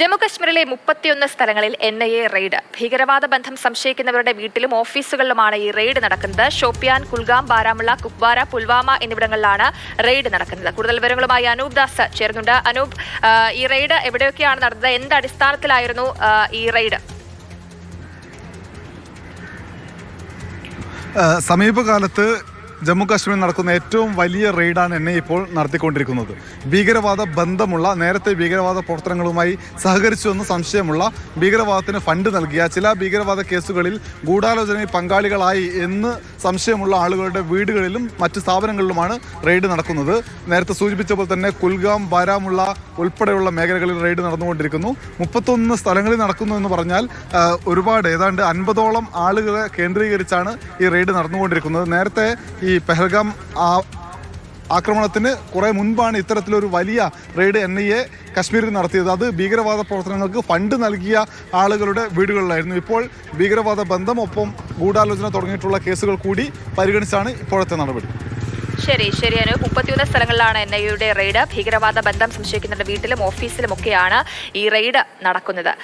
ജമ്മുകശ്മീരിലെ മുപ്പത്തിയൊന്ന് സ്ഥലങ്ങളിൽ എൻ ഐ എ റെയ്ഡ് ഭീകരവാദ ബന്ധം സംശയിക്കുന്നവരുടെ വീട്ടിലും ഓഫീസുകളിലുമാണ് ഈ റെയ്ഡ് നടക്കുന്നത്. ഷോപ്പിയാൻ കുൽഗാം ബാരാമുള്ള കുപ്വാര പുൽവാമ എന്നിവിടങ്ങളിലാണ് റെയ്ഡ് നടക്കുന്നത്. കൂടുതൽ വിവരങ്ങളുമായി അനൂപ് ദാസ് ചേർന്നുണ്ട് അനൂപ് ഈ റെയ്ഡ് എവിടെയൊക്കെയാണ് നടന്നത്? എന്ത് അടിസ്ഥാനത്തിലായിരുന്നു ഈ റെയ്ഡ് സമീപകാലത്ത് ജമ്മു കാശ്മീരിൽ നടക്കുന്ന ഏറ്റവും വലിയ റെയ്ഡാണ് എന്നെ ഇപ്പോൾ നടത്തിക്കൊണ്ടിരിക്കുന്നത്. ഭീകരവാദ ബന്ധമുള്ള നേരത്തെ ഭീകരവാദ പ്രവർത്തനങ്ങളുമായി സഹകരിച്ചുവെന്ന് സംശയമുള്ള ഭീകരവാദത്തിന് ഫണ്ട് നൽകിയ ചില ഭീകരവാദ കേസുകളിൽ ഗൂഢാലോചനയിൽ പങ്കാളികളായി എന്ന് സംശയമുള്ള ആളുകളുടെ വീടുകളിലും മറ്റ് സ്ഥാപനങ്ങളിലുമാണ് റെയ്ഡ് നടക്കുന്നത്. നേരത്തെ സൂചിപ്പിച്ച പോലെ തന്നെ കുൽഗാം ബാരാമുള്ള ഉൾപ്പെടെയുള്ള മേഖലകളിൽ റെയ്ഡ് നടന്നുകൊണ്ടിരിക്കുന്നു. മുപ്പത്തൊന്ന് സ്ഥലങ്ങളിൽ നടക്കുന്നു എന്ന് പറഞ്ഞാൽ ഒരുപാട്. ഏതാണ്ട് അൻപതോളം ആളുകളെ കേന്ദ്രീകരിച്ചാണ് ഈ റെയ്ഡ് നടന്നുകൊണ്ടിരിക്കുന്നത്. നേരത്തെ ഈ പെഹൽഗാം ആ- ആക്രമണത്തിന് കുറേ മുൻപാണ് ഇത്തരത്തിലൊരു വലിയ റെയ്ഡ് എൻ ഐ എ കശ്മീരിൽ നടത്തിയത്. അത് ഭീകരവാദ പ്രവർത്തനങ്ങൾക്ക് ഫണ്ട് നൽകിയ ആളുകളുടെ വീടുകളിലായിരുന്നു. ഇപ്പോൾ ഭീകരവാദ ബന്ധം ഒപ്പം ഗൂഢാലോചന തുടങ്ങിയിട്ടുള്ള കേസുകൾ കൂടി പരിഗണിച്ചാണ് ഇപ്പോഴത്തെ നടപടി. ശരി ശരി അനു. മുപ്പത്തിയൊന്ന് സ്ഥലങ്ങളിലാണ് എൻ ഐ റെയ്ഡ്. ഭീകരവാദ ബന്ധം സംശയിക്കുന്നവരുടെ വീട്ടിലും ഓഫീസിലും ഒക്കെയാണ് ഈ റെയ്ഡ് നടക്കുന്നത്.